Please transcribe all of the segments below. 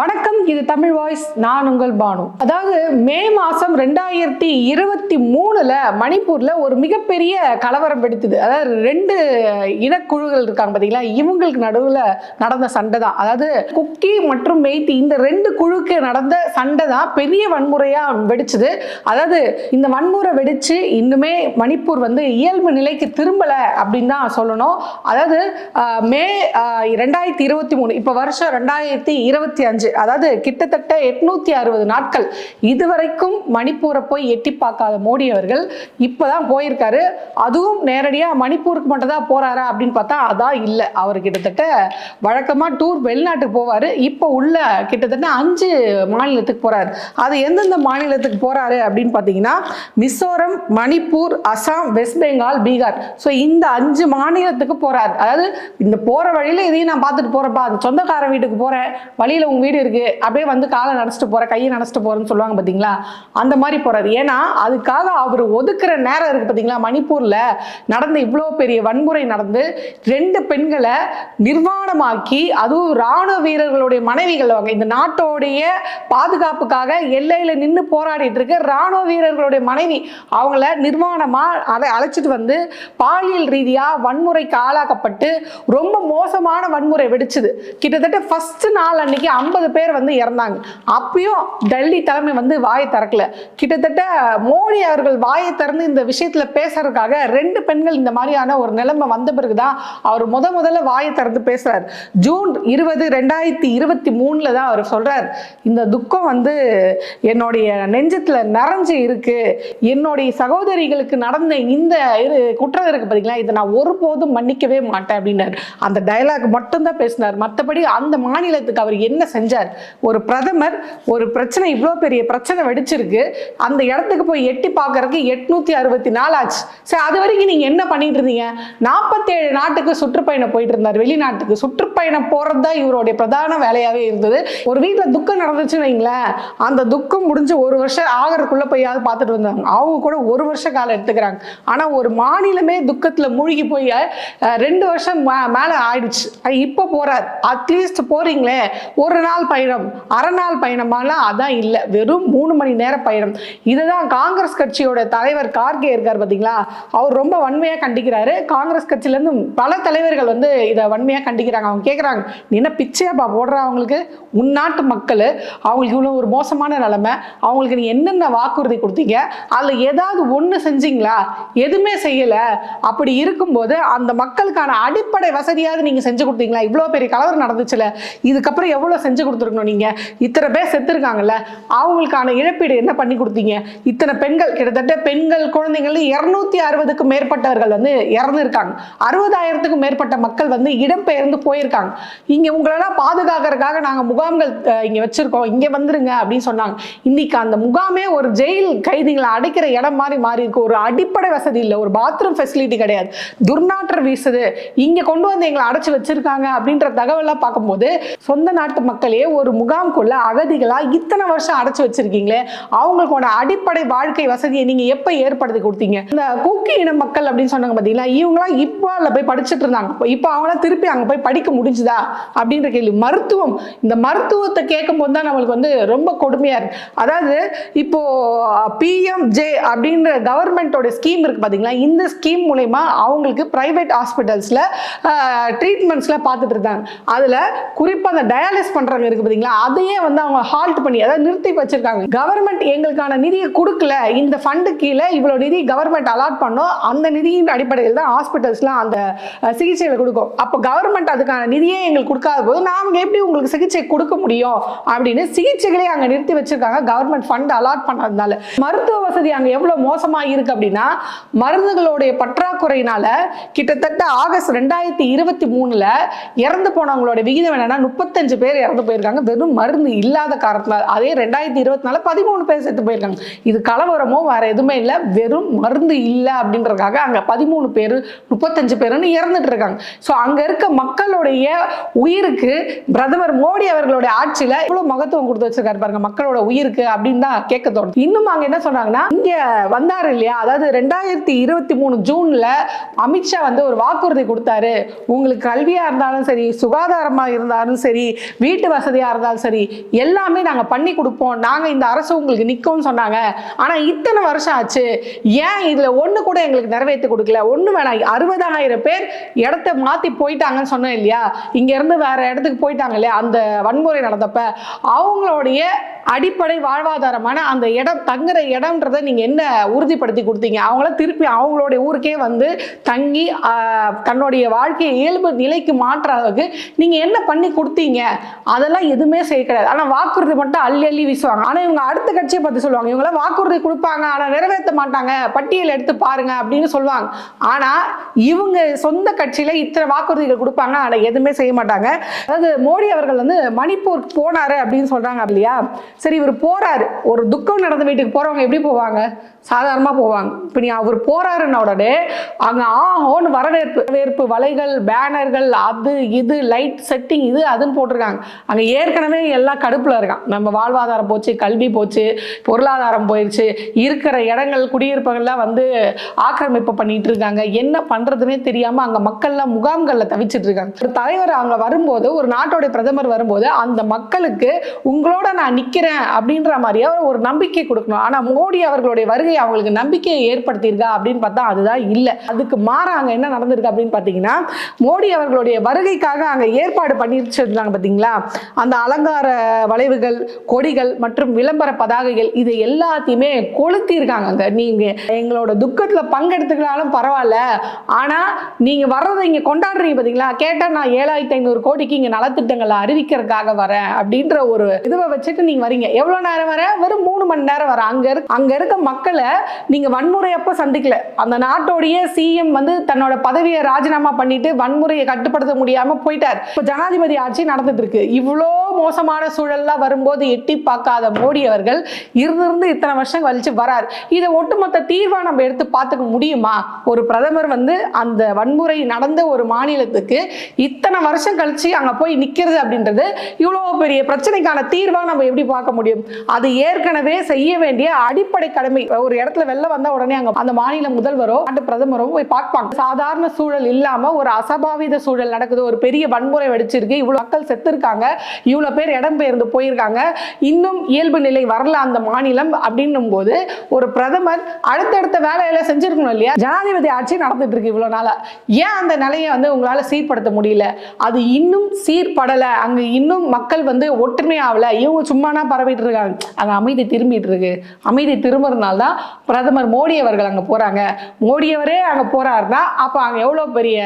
வணக்கம் இது தமிழ் வாய்ஸ் நான் உங்கள் பானு. அதாவது மே மாசம் ரெண்டாயிரத்தி இருபத்தி மூணுல மணிப்பூர்ல ஒரு மிகப்பெரிய கலவரம் வெடித்தது. அதாவது ரெண்டு இனக்குழுகள் இருக்காங்க பாத்தீங்களா? இவங்களுக்கு நடுவுல நடந்த சண்டை தான். அதாவது குக்கி மற்றும் மெய்த்தி இந்த ரெண்டு குழுக்கு நடந்த சண்டை தான் பெரிய வன்முறையா வெடிச்சது. அதாவது இந்த வன்முறை வெடிச்சு இன்னுமே மணிப்பூர் வந்து இயல்பு நிலைக்கு திரும்பல அப்படின்னு தான் சொல்லணும். அதாவது மே ரெண்டாயிரத்தி இருபத்தி மூணு இப்போ வருஷம் ரெண்டாயிரத்தி இருபத்தி அஞ்சு அதாவது கிட்டத்தட்ட எட்நூத்தி அறுபது நாட்கள் இதுவரைக்கும் மணிப்பூரை போய் எட்டி பார்க்காத மோடி அவர்கள் இப்போதான் போயிருக்காரு. அதுவும் நேரடியாக மணிப்பூருக்கு மட்டும் தான் போறாரா அப்படின்னு பார்த்தா அதான் இல்லை. அவர் கிட்டத்தட்ட வழக்கமாக டூர் வெளிநாட்டுக்கு போவார். இப்போ உள்ள கிட்டத்தட்ட அஞ்சு மாநிலத்துக்கு போறாரு. அது எந்தெந்த மாநிலத்துக்கு போறாரு அப்படின்னு பார்த்தீங்கன்னா மிசோரம் மணிப்பூர் அசாம் வெஸ்ட் பெங்கால் பீகார். ஸோ இந்த அஞ்சு மாநிலத்துக்கு போறாரு. அதாவது இந்த போற வழியில இதையும் நான் பார்த்துட்டு போறப்பா அந்த சொந்தக்காரன் வீட்டுக்கு போறேன். வழியில உங்க வீடு இருக்கு. அப்படியே வந்து காலை நடச்சிட்டு போற கையை நடச்சிட்டு போறேன்னு சொல்லுவாங்க பாத்தீங்களா? அந்த மாதிரி போறாரு. ஏன்னா அதுக்காக அவர் ஒதுக்குற நேரம் இருக்கு பாத்தீங்களா? மணிப்பூர்ல நடந்த இவ்வளோ பெரிய வன்முறை நடந்து ரெண்டு பெண்களை நிர்வாணமாக்கி அதுவும் ராணுவ வீரர்களுடைய மனைவிகள் அவங்க இந்த நாட்டோடைய பாதுகாப்புக்காக எல்லையில நின்று போராடிட்டு இருக்க ராணுவ வீரர்களுடைய மனைவி அவங்கள நிர்வாணமா அதை அழைச்சிட்டு வந்து பாலியல் ரீதியா வன்முறைக்கு ஆளாக்கப்பட்டு ரொம்ப மோசமான வன்முறை வெடிச்சுது. கிட்டத்தட்ட ஃபர்ஸ்ட் நாள் அன்னைக்கு ஐம்பது பேர் வந்து இறந்தாங்க. அப்பயும் டெல்லி தலைமை வந்து வாயை திறக்கல. கிட்டத்தட்ட மோடி அவர்கள் வாயை திறந்து இந்த விஷயத்துல பேசுறதுக்காக ரெண்டு பெண்கள் இந்த மாதிரியான ஒரு நிலைமை வந்த பிறகுதான் அவர் முத முதல்ல வாயை திறந்து பேசுறாரு. ஜூன் இருபது ரெண்டாயிரத்தி இருபத்தி மூணுல தான் அவர் சொல்றார். இந்த துக்கம் வந்து என்னுடைய நெஞ்சத்துல நிறைஞ்சு இருக்கு. என்னுடைய சகோதரிகளுக்கு நடந்த இந்த குற்றம் இருக்கு பாத்தீங்களா? இதை நான் ஒருபோதும் மன்னிக்கவே மாட்டேன் அப்படின்னாரு. அந்த டயலாக் மட்டும்தான் பேசினார். மற்றபடி அந்த மாநிலத்துக்கு அவர் என்ன செஞ்சார். ஒரு பிரதமர் ஒரு பிரச்சனை இவ்வளோ பெரிய பிரச்சனை வெடிச்சிருக்கு. அந்த இடத்துக்கு போய் எட்டி பார்க்கறதுக்கு எட்நூத்தி அறுபத்தி நாலு ஆச்சு. சரி அது வரைக்கும் நீங்க என்ன பண்ணிட்டு இருந்தீங்க? நாற்பத்தேழு நாட்டுக்கு சுற்றுப்பயணம் போயிட்டு இருந்தார். வெளிநாட்டுக்கு சுற்றுப்பயணம் போறது தான் இவருடைய பிரதான வேலையாவே இருந்தது. ஒரு வீட்டில் துக்கம் நடந்துச்சுன்னு வைங்களேன். அந்த துக்கம் முடிஞ்சு ஒரு வருஷம் ஆகிறதுக்குள்ள போயாவது பார்த்துட்டு வந்தாங்க. அவங்க கூட ஒரு வருஷ காலம் எடுத்துக்கிறாங்க. ஆனா ஒரு மாநிலமே துக்கத்துல மூழ்கி போய் ரெண்டு வருஷம் மே- மேல ஆயிடுச்சு. இப்போ போறார். அட்லீஸ்ட் போறீங்களே. ஒரு நாள் பயணம் அரை நாள் பயணமாலாம் அதான் இல்லை. வெறும் மூணு மணி நேர பயணம். இதுதான் காங்கிரஸ் கட்சியோட தலைவர் கார்கே இருக்கார் பாத்தீங்களா? அவர் ரொம்ப வன்மையாக கண்டிக்கிறாரு. காங்கிரஸ் கட்சியிலேருந்து பல தலைவர்கள் வந்து இதை வன்மையாக கண்டிக்கிறாங்க. அவங்க கேக்குறாங்க நீ என்ன பிச்சையாப்பா போடுற அவங்களுக்கு? உன்னாட்டு மக்கள். அவங்களுக்கு இவ்வளோ ஒரு மோசமான நிலைமை. அவங்களுக்கு நீ என்னென்ன வாக்குறுதி கொடுத்தீங்க? அதுல ஏதாவது ஒண்ணு செஞ்சீங்களா? எதுவுமே செய்யல. அப்படி இருக்கும்போது அந்த மக்களுக்கான அடிப்படை வசதியாவது நீங்க செஞ்சு கொடுத்தீங்களா? இவ்வளோ பெரிய கலவரம் நடந்துச்சுல. இதுக்கப்புறம் எவ்வளோ செஞ்சு செஞ்சு கொடுத்துருக்கணும் நீங்கள் இத்தனை பேர் செத்துருக்காங்கல்ல அவங்களுக்கான இழப்பீடு என்ன பண்ணி கொடுத்தீங்க? இத்தனை பெண்கள் கிட்டத்தட்ட பெண்கள் குழந்தைகள் இரநூத்தி அறுபதுக்கும் மேற்பட்டவர்கள் வந்து இறந்துருக்காங்க. அறுபதாயிரத்துக்கும் மேற்பட்ட மக்கள் வந்து இடம்பெயர்ந்து போயிருக்காங்க. இங்கே உங்களெல்லாம் பாதுகாக்கிறதுக்காக நாங்கள் முகாம்கள் இங்கே வச்சுருக்கோம். இங்கே வந்துருங்க அப்படின்னு சொன்னாங்க. இன்னைக்கு அந்த முகாமே ஒரு ஜெயில் கைதிகளை அடைக்கிற இடம் மாதிரி மாறி இருக்கு ஒரு அடிப்படை வசதி இல்லை. ஒரு பாத்ரூம் ஃபெசிலிட்டி கிடையாது. துர்நாற்றம் வீசுது. இங்கே கொண்டு வந்து எங்களை அடைச்சி வச்சிருக்காங்க அப்படின்ற தகவலாம் பார்க்கும்போது சொந்த நாட்டு மக்கள் ஒரு முகாம்குள்ள அகதிகளா இத்தனை வருஷம் அடைச்சு வச்சிருக்கீங்களே? அவங்களுக்கோட அடிப்படை வாழ்க்கை வசதியை நீங்க எப்ப ஏற்படுத்தி கொடுத்தீங்க? இந்த குக்கி இன மக்கள் அப்படின்னு சொன்னாங்க பாத்தீங்களா? இவங்களாம் இப்போ போய் படிச்சுட்டு இருந்தாங்க. இப்போ அவங்களாம் திருப்பி அங்க போய் படிக்க முடிஞ்சுதா? அப்படின்ற கேள்வி. மருத்துவம். இந்த மருத்துவத்தை கேட்கும் போது தான் நம்மளுக்கு வந்து ரொம்ப கொடுமையா இருக்கு. அதாவது இப்போ பிஎம்ஜே அப்படின்ற கவர்மெண்ட்டோட ஸ்கீம் இருக்கு பாத்தீங்களா? இந்த ஸ்கீம் மூலயமா அவங்களுக்கு பிரைவேட் ஹாஸ்பிட்டல்ஸில் ட்ரீட்மெண்ட்ஸில் பார்த்துட்டு இருந்தாங்க. அதுல குறிப்பா அந்த டயாலிஸ் பண்றவங்க இருக்கு பாத்தீங்களா? அதையே வந்து அவங்க ஹால்ட் பண்ணி அதாவது நிறுத்தி வச்சிருக்காங்க. கவர்மெண்ட் எங்களுக்கான நிதியை கொடுக்கல. இந்த ஃபண்டு கீழே இவ்வளவு நிதி கவர்மெண்ட் அலாட் பண்ணோம். அந்த நிதியின் அடிப்படையில் தான் ஹாஸ்பிட்டல்ஸ்லாம் அந்த சிகிச்சைகளை கொடுக்கும். அப்போ கவர்மெண்ட் அதுக்கான நிதியே எங்களுக்கு கொடுக்காத போது நாம எப்படி உங்களுக்கு சிகிச்சை கொடுக்க முடியும்? அப்படின்னு சிகிச்சைகளே அங்க நிறுத்தி வச்சிருக்காங்க. கவர்மெண்ட் ஃபண்ட் அலாட் பண்ணதுனால. மருத்துவ வசதி அங்க எவ்வளவு மோசமா இருக்கு அப்படின்னா மருந்துகளுடைய பற்றாக்குறையினால கிட்டத்தட்ட ஆகஸ்ட் ரெண்டாயிரத்தி இருபத்தி மூணுல இறந்து போனவங்களோட விகிதம் என்னன்னா முப்பத்தஞ்சு பேர் இறந்து போயிருக்காங்க. வெறும் மருந்து இல்லாத காரணத்தினால அதே ரெண்டாயிரத்தி இருபத்தி நாலு பதிமூணு பேர் செத்து போயிருக்காங்க. இது கலவரமோ வேற எதுவுமே இல்லை. வெறும் மருந்து இல்லை அப்படின்றதுக்காக அங்க பதிமூணு பேர் முப்பத்தஞ்சு பேருன்னு இறந்துட்டு இருக்காங்க. ஸோ அங்க இருக்க மக்களுடைய உயிருக்கு பிரதமர் மோடி அவர்களுடைய ஆட்சியில இவ்வளவு மகத்துவம் கொடுத்து வச்சிருக்காரு பாருங்க. மக்களோட உயிருக்கு அப்படின்னு தான் கேட்க தோணும். இன்னும் அங்க என்ன சொன்னாங்கன்னா இங்க வந்தாரு இல்லையா? அதாவது ரெண்டாயிரத்தி இருபத்தி மூணு ஜூன்ல அமித்ஷா வந்து ஒரு வாக்குறுதி கொடுத்தாரு. உங்களுக்கு கல்வியா இருந்தாலும் சரி சுகாதாரமா இருந்தாலும் சரி வீட்டு வசதியாக இருந்தாலும் சரி எல்லாமே நாங்கள் பண்ணி கொடுப்போம். நாங்கள் இந்த அரசு உங்களுக்கு நிற்கும்னு சொன்னாங்க. ஆனால் இத்தனை வருஷம் ஆச்சு. ஏன் இதில் ஒன்று கூட எங்களுக்கு நிறைவேற்றி கொடுக்கல? ஒன்று வேணாம். அறுபதாயிரம் பேர் இடத்த மாற்றி போயிட்டாங்கன்னு சொன்னேன் இல்லையா? இங்கேருந்து வேற இடத்துக்கு போயிட்டாங்க இல்லையா? அந்த வன்முறை நடந்தப்ப அவங்களுடைய அடிப்படை வாழ்வாதாரமான அந்த இடம் தங்குற இடம்ன்றதை நீங்கள் என்ன உறுதிப்படுத்தி கொடுத்தீங்க? அவங்கள திருப்பி அவங்களுடைய ஊருக்கே வந்து தங்கி தன்னுடைய வாழ்க்கையை இயல்பு நிலைக்கு மாற்ற அளவுக்கு நீங்கள் என்ன பண்ணி கொடுத்தீங்க? அதெல்லாம் எதுவுமே செய்ய கிடையாது. ஆனால் வாக்குறுதி மட்டும் அள்ளி அள்ளி வீசுவாங்க. ஆனால் இவங்க அடுத்த கட்சியை பற்றி சொல்லுவாங்க. இவங்களாம் வாக்குறுதி கொடுப்பாங்க. ஆனால் நிறைவேற்ற மாட்டாங்க. பட்டியல் எடுத்து பாருங்க அப்படின்னு சொல்லுவாங்க. ஆனால் இவங்க சொந்த கட்சியில் இத்தனை வாக்குறுதிகள் கொடுப்பாங்க. ஆனால் எதுவுமே செய்ய மாட்டாங்க. அதாவது மோடி அவர்கள் வந்து மணிப்பூர் போனார் அப்படின்னு சொல்கிறாங்க இல்லையா? சரி இவர் போகிறாரு ஒரு துக்கம் நடந்த வீட்டுக்கு போகிறவங்க எப்படி போவாங்க? சாதாரணமாக போவாங்க. இப்போ நீ அவர் போகிறாருன்ன உடனே அங்கே ஆஹோன்னு வரவேற்பு வரவேற்பு வலைகள் பேனர்கள் அது இது லைட் செட்டிங் இது அதுன்னு போட்டிருக்காங்க. அங்கே ஏற்கனவே எல்லாம் கடுப்பில் இருக்கான் நம்ம வாழ்வாதாரம் போச்சு கல்வி போச்சு பொருளாதாரம் போயிடுச்சு இருக்கிற இடங்கள் குடியிருப்புகள்லாம் வந்து ஆக்கிரமிப்பு பண்ணிட்டு இருக்காங்க. என்ன பண்ணுறதுனே தெரியாமல் அங்கே மக்கள்லாம் முகாம்களில் தவிச்சிட்டு இருக்காங்க. ஒரு தலைவர் அங்கே வரும்போது ஒரு நாட்டோடைய பிரதமர் வரும்போது அந்த மக்களுக்கு உங்களோட நான் நிற்கிறேன் அப்படின்ற மாதிரியே ஒரு நம்பிக்கை கொடுக்கணும். ஆனால் மோடி அவர்களுடைய வருகை அவங்களுக்கு நம்பிக்கையை ஏற்படுத்தியிருக்கா அப்படின்னு பார்த்தா அதுதான் இல்லை. அதுக்கு மாறாக அங்கே என்ன நடந்திருக்கு அப்படின்னு பார்த்தீங்கன்னா மோடி அவர்களுடைய வருகைக்காக அங்க ஏற்பாடு பண்ணி வச்சிருந்தாங்க பார்த்தீங்களா? அந்த அலங்கார வளைவுகள் கொடிகள் மற்றும் விளம்பர பதாகைகள் இது எல்லாத்தையுமே கொளுத்தியிருக்காங்க அங்கே. அங்க நீங்க எங்களோட துக்கத்தில் பங்கெடுத்துக்கிட்டாலும் பரவாயில்ல. ஆனா நீங்க வர்றதை இங்க கொண்டாடுறீங்க பார்த்தீங்களா? கேட்டால் நான் ஏழாயிரத்தி ஐநூறு கோடிக்கு இங்க நலத்திட்டங்களை அறிவிக்கிறதுக்காக வரேன் அப்படின்ற ஒரு இதுவை வச்சுட்டு நீங்க வரீங்க. எவ்வளவு நேரம் வர? வெறும் மூணு மணி நேரம் வர. அங்க இருக்க அங்க இருக்க மக்களை நீங்க வன்முறை வன்முறையப்போ சந்திக்கல. அந்த நாட்டோடைய சிஎம் வந்து தன்னோட பதவியை ராஜினாமா பண்ணிட்டு வன்முறையை கட்டுப்படுத்த முடியாம போயிட்டார். இப்போ ஜனாதிபதி ஆட்சி நடந்துட்டு இருக்கு இவ்வளோ மோசமான சூழல்லாம் வரும்போது எட்டி பார்க்காத மோடி அவர்கள் இருந்திருந்து இத்தனை வருஷம் கழிச்சு வரார். இதை ஒட்டுமொத்த தீர்வாக நம்ம எடுத்து பார்த்துக்க முடியுமா? ஒரு பிரதமர் வந்து அந்த வன்முறை நடந்த ஒரு மாநிலத்துக்கு இத்தனை வருஷம் கழிச்சு அங்க போய் நிக்கிறது அப்படின்றது இவ்வளோ பெரிய பிரச்சனைக்கான தீர்வாக நம்ம எப்படி பார்க்க முடியும்? அது ஏற்கனவே செய்ய வேண்டிய அடிப்படை கடமை. ஒரு ஒரு இடத்துல வெளில வந்தா உடனே அங்க அந்த மாநில முதல்வரோ அந்த பிரதமரோ போய் பார்ப்பாங்க. சாதாரண சூழல் இல்லாம ஒரு அசபாவித சூழல் நடக்குது. ஒரு பெரிய வன்முறை வெடிச்சிருக்கு. இவ்வளவு மக்கள் செத்து இருக்காங்க இவ்வளவு பேர் இடம்பெயர்ந்து போயிருக்காங்க. இன்னும் இயல்பு நிலை வரல அந்த மாநிலம் அப்படின்னும் போது ஒரு பிரதமர் அடுத்தடுத்த வேலையில செஞ்சிருக்கணும் இல்லையா? ஜனாதிபதி ஆட்சி நடந்துட்டு இருக்கு இவ்வளவு நாளா. ஏன் அந்த நிலையை வந்து உங்களால சீர்படுத்த முடியல? அது இன்னும் சீர்படல. அங்க இன்னும் மக்கள் வந்து ஒற்றுமை ஆகல இவங்க சும்மானா பரவிட்டு இருக்காங்க. அங்க அமைதி திரும்பிட்டு இருக்கு. அமைதி திரும்புறதுனால தான் பிரதமர் மோடி அவர்கள் அங்கே போகிறாங்க மோடி அவரே அங்க போறாருன்னா அப்போ அங்கே எவ்வளோ பெரிய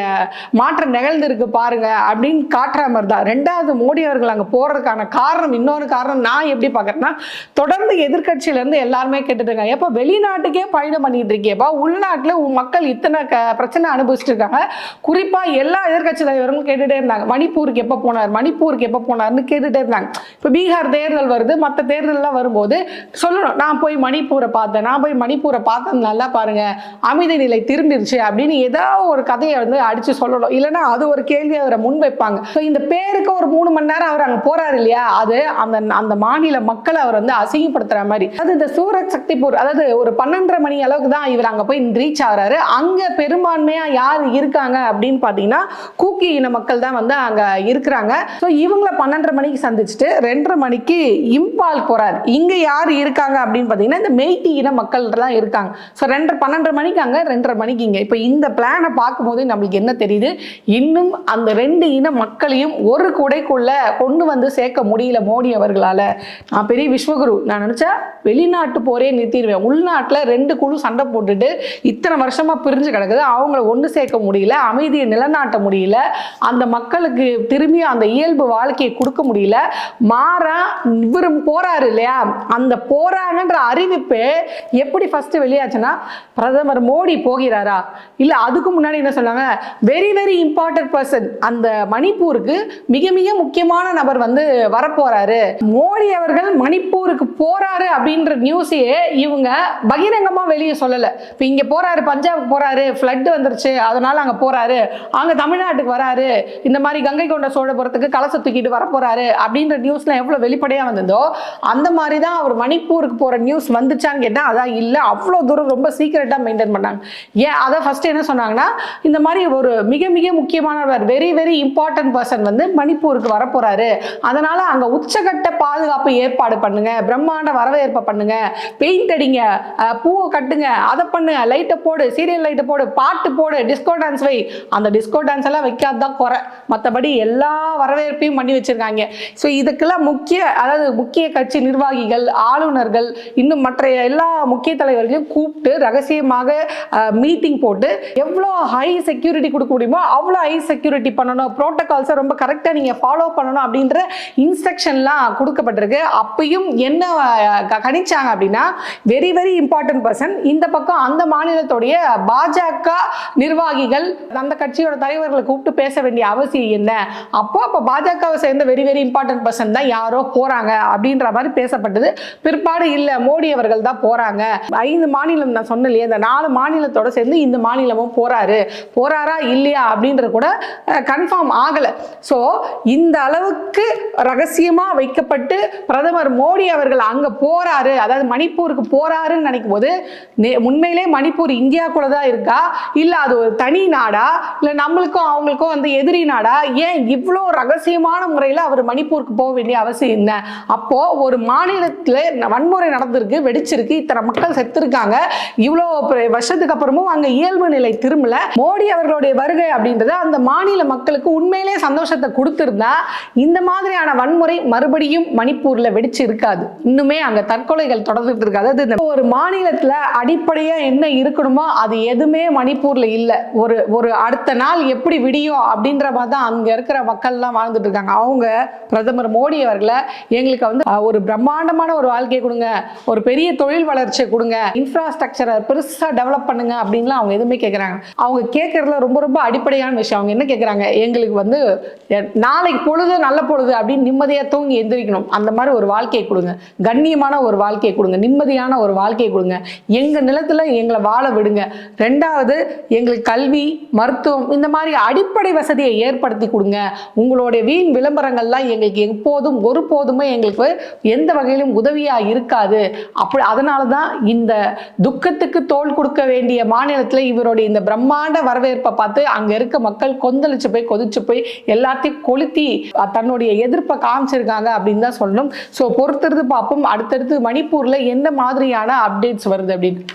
மாற்றம் நிகழ்ந்திருக்கு பாருங்க அப்படின்னு காட்டுற மாதிரி தான் ரெண்டாவது மோடி அவர்கள் அங்கே போகிறதுக்கான காரணம் இன்னொரு காரணம் நான் எப்படி பார்க்கறேன்னா தொடர்ந்து எதிர்கட்சியிலேருந்து எல்லாருமே கேட்டுட்டு இருக்காங்க. வெளிநாட்டுக்கே பயணம் பண்ணிட்டு இருக்கியப்பா உள்நாட்டில் மக்கள் இத்தனை க பிரச்சனை அனுபவிச்சுட்டு இருக்காங்க. குறிப்பாக எல்லா எதிர்க்கட்சி தலைவர்களும் கேட்டுகிட்டே இருந்தாங்க. மணிப்பூருக்கு எப்போ போனார் மணிப்பூருக்கு எப்போ போனார்னு கேட்டுகிட்டே இருந்தாங்க. இப்போ பீகார் தேர்தல் வருது மற்ற தேர்தலெலாம் வரும்போது சொல்லணும் நான் போய் மணிப்பூரை பார்த்தேன் நான் போய் மணிப்பூரை பார்த்தது நல்லா பாருங்க. அமைதி நிலை திரும்பிருச்சு அப்படின்னு ஏதாவது ஒரு கதையை வந்து அடிச்சு சொல்லணும். இல்லைன்னா அது ஒரு கேள்வி அவரை முன் வைப்பாங்க. ஸோ இந்த பேருக்கு ஒரு மூணு மணி நேரம் அவர் அங்கே போறாரு இல்லையா? அது அந்த அந்த மாநில மக்களை அவர் வந்து அசிங்கப்படுத்துற மாதிரி. அது இந்த சூரத் சக்திபூர் அதாவது ஒரு பன்னெண்டரை மணி அளவுக்கு தான் இவர் அங்கே போய் ரீச் ஆகிறாரு. அங்க பெரும்பான்மையா யார் இருக்காங்க அப்படின்னு பார்த்தீங்கன்னா கூக்கி இன மக்கள் தான் வந்து அங்க இருக்கிறாங்க. ஸோ இவங்கள பன்னெண்டரை மணிக்கு சந்திச்சுட்டு ரெண்டரை மணிக்கு இம்பால் போறாரு. இங்க யார் இருக்காங்க அப்படின்னு பார்த்தீங்கன்னா இந்த மெய்ட்டி இன மக்கள். தான் இருக்காங்க. ஸோ ரெண்டு பன்னெண்டரை மணிக்கு அங்கே ரெண்டரை மணிக்கு இங்கே. இப்போ இந்த பிளானை பார்க்கும்போது நம்மளுக்கு என்ன தெரியுது? இன்னும் அந்த ரெண்டு இன மக்களையும் ஒரு குடைக்குள்ள கொண்டு வந்து சேர்க்க முடியல மோடி அவர்களால். நான் பெரிய விஸ்வகுரு. நான் நினச்சா வெளிநாட்டு போரே நிறுத்திடுவேன். உள்நாட்டில் ரெண்டு குழு சண்டை போட்டுட்டு இத்தனை வருஷமாக பிரிஞ்சு கிடக்குது. அவங்கள ஒன்று சேர்க்க முடியல. அமைதியை நிலநாட்ட முடியல. அந்த மக்களுக்கு திரும்பி அந்த இயல்பு வாழ்க்கையை கொடுக்க முடியல. மாறா இவரும் போறாரு இல்லையா? அந்த போறாங்கன்ற அறிவிப்பு எப்படி ஃபஸ்ட்டு வெளியாச்சுன்னா பிரதமர் மோடி போகிறாரா? இல்லை அதுக்கு முன்னாடி என்ன சொன்னாங்க வெரி வெரி இம்பார்ட்டன்ட் பர்சன் அந்த மணிப்பூருக்கு மிக மிக முக்கியமான நபர் வந்து வரப்போறாரு. மோடி அவர்கள் மணிப்பூருக்கு போறாரு அப்படின்ற நியூஸையே இவங்க பகிரங்கமாக வெளியே சொல்லலை. இப்போ இங்கே போறாரு பஞ்சாபுக்கு போறாரு ஃப்ளட் வந்துருச்சு அதனால அங்கே போறாரு. அங்கே தமிழ்நாட்டுக்கு வராரு. இந்த மாதிரி கங்கை கொண்ட சோழபுரத்துக்கு கலச தூக்கிட்டு வர அப்படின்ற நியூஸ்லாம் எவ்வளோ வெளிப்படையாக வந்ததோ அந்த மாதிரி தான் அவர் மணிப்பூருக்கு போகிற நியூஸ் வந்துச்சான்னு கேட்டால் அதான் இல்லை அவ்வளோ தூரம் ரொம்ப சீக்கிரட்டாக மெயின்டைன் பண்ணாங்க. ஏன் அதை ஃபஸ்ட்டு என்ன சொன்னாங்கன்னா இந்த மாதிரி ஒரு மிக மிக முக்கியமானவர் வெரி வெரி இம்பார்ட்டன்ட் பர்சன் வந்து மணிப்பூருக்கு வரப்போகிறாரு அதனால் அங்கே உச்சகட்ட பாதுகாப்பு ஏற்பாடு பண்ணுங்க பிரம்மாண்ட வரவேற்பை பண்ணுங்க பெயிண்ட் அடிங்க பூவை கட்டுங்க அதை பண்ணுங்க லைட்டை போடு சீரியல் லைட்டை போடு பாட்டு போடு டிஸ்கோ டான்ஸ் வை. அந்த டிஸ்கோ டான்ஸ் எல்லாம் வைக்காதான் குறை. மற்றபடி எல்லா வரவேற்பையும் பண்ணி வச்சிருக்காங்க. ஸோ இதுக்கெல்லாம் முக்கிய அதாவது முக்கிய கட்சி நிர்வாகிகள் ஆளுநர்கள் இன்னும் மற்ற எல்லா முக்கிய தலைவர்களையும் கூப்பிட்டு ரகசியமாக மீட்டிங் போட்டு எவ்வளோ ஹை செக்யூரிட்டி கொடுக்க முடியுமோ அவ்வளோ ஹை செக்யூரிட்டி பண்ணணும். ப்ரோட்டோகால்ஸை ரொம்ப கரெக்டாக நீங்கள் ஃபாலோ பண்ணணும் அப்படின்ற இன்ஸ்ட்ரக்ஷன்லாம் கொடுக்கப்பட்டிருக்கு. அப்பயும் என்ன க- கணிச்சாங்க அப்படின்னா வெரி வெரி இம்பார்ட்டன்ட் பர்சன் இந்த பக்கம் அந்த மாநிலத்துடைய பாஜக நிர்வாகிகள் அந்த கட்சியோட தலைவர்களை கூப்பிட்டு பேச வேண்டிய அவசியம் என்ன? அப்போ அப்போ பாஜகவை சேர்ந்த வெரி வெரி இம்பார்ட்டன்ட் பர்சன் தான் யாரோ போகிறாங்க அப்படின்ற மாதிரி பேசப்பட்டது. பிற்பாடு இல்லை மோடி அவர்கள் தான் போகிறாங்க ஐந்து மாநிலம் நான் சொன்னேன் இல்லையா இந்த நாலு மாநிலத்தோட சேர்ந்து இந்த மாநிலமும் போறாரு. போறாரா இல்லையா அப்படின்றது கூட கன்ஃபார்ம் ஆகல. ஸோ இந்த அளவுக்கு ரகசியமா வைக்கப்பட்டு பிரதமர் மோடி அவர்கள் அங்க போறாரு. அதாவது மணிப்பூருக்கு போறாருன்னு நினைக்கும் போது நே- உண்மையிலே மணிப்பூர் இந்தியாக்குள்ள தான் இருக்கா? இல்ல அது ஒரு தனி நாடா? இல்ல நம்மளுக்கும் அவங்களுக்கும் வந்து எதிரி நாடா? ஏன் இவ்வளோ ரகசியமான முறையில் அவர் மணிப்பூருக்கு போக வேண்டிய அவசியம் என்ன? அப்போ ஒரு மாநிலத்தில் வன்முறை நடந்திருக்கு வெடிச்சிருக்கு இத்தனை மக்கள் செத்துருக்காங்க. இவ்வளோ வருஷத்துக்கு அப்புறமும் அங்க இயல்பு நிலை திரும்பல. மோடி அவர்களுடைய வருகை அப்படின்றது அந்த மாநில மக்களுக்கு உண்மையிலே சந்தோஷத்தை கொடுத்திருந்தா இந்த மாதிரியான வன்முறை மறுபடியும் மணிப்பூர்ல வெடிச்சு இருக்காது. இன்னுமே அங்க தற்கொலைகள் தொடர்ந்துட்டு இருக்கு. அதாவது இந்த ஒரு மாநிலத்துல அடிப்படையா என்ன இருக்கணுமோ அது எதுவுமே மணிப்பூர்ல இல்ல. ஒரு ஒரு அடுத்த நாள் எப்படி விடியும் அப்படின்ற மாதிரி தான் அங்க இருக்கிற மக்கள்லாம் வாழ்ந்துட்டு இருக்காங்க. அவங்க பிரதமர் மோடி அவர்களை எங்களுக்கு வந்து ஒரு பிரம்மாண்டமான ஒரு வாழ்க்கையை கொடுங்க. ஒரு பெரிய தொழில் வளர்ச்சி வளர்ச்சியை கொடுங்க இன்ஃப்ராஸ்ட்ரக்சரை பெருசா டெவலப் பண்ணுங்க அப்படின்லாம் அவங்க எதுவுமே கேட்குறாங்க அவங்க கேட்கறதுல ரொம்ப ரொம்ப அடிப்படையான விஷயம். அவங்க என்ன கேட்குறாங்க எங்களுக்கு வந்து நாளைக்கு பொழுது நல்ல பொழுது அப்படின்னு நிம்மதியாக தூங்கி எந்திரிக்கணும். அந்த மாதிரி ஒரு வாழ்க்கையை கொடுங்க. கண்ணியமான ஒரு வாழ்க்கையை கொடுங்க. நிம்மதியான ஒரு வாழ்க்கையை கொடுங்க. எங்கள் நிலத்தில் எங்களை வாழ விடுங்க. ரெண்டாவது எங்களுக்கு கல்வி மருத்துவம் இந்த மாதிரி அடிப்படை வசதியை ஏற்படுத்தி கொடுங்க. உங்களுடைய வீண் விளம்பரங்கள்லாம் எங்களுக்கு எப்போதும் ஒருபோதுமே எங்களுக்கு எந்த வகையிலும் உதவியாக இருக்காது. அப்படி அதனால தான் இந்த துக்கத்துக்கு தோல் கொடுக்க வேண்டிய மாநிலத்தில் இவருடைய இந்த பிரம்மாண்ட வரவேற்பை பார்த்து அங்க இருக்க மக்கள் கொந்தளிச்சு போய் கொதிச்சு போய் எல்லாத்தையும் கொளுத்தி தன்னுடைய எதிர்ப்பை காமிச்சிருக்காங்க அப்படின்னு தான் சொல்லணும். ஸோ பொறுத்திருந்து பார்ப்போம். அடுத்தடுத்து மணிப்பூர்ல எந்த மாதிரியான அப்டேட்ஸ் வருது அப்படின்னு.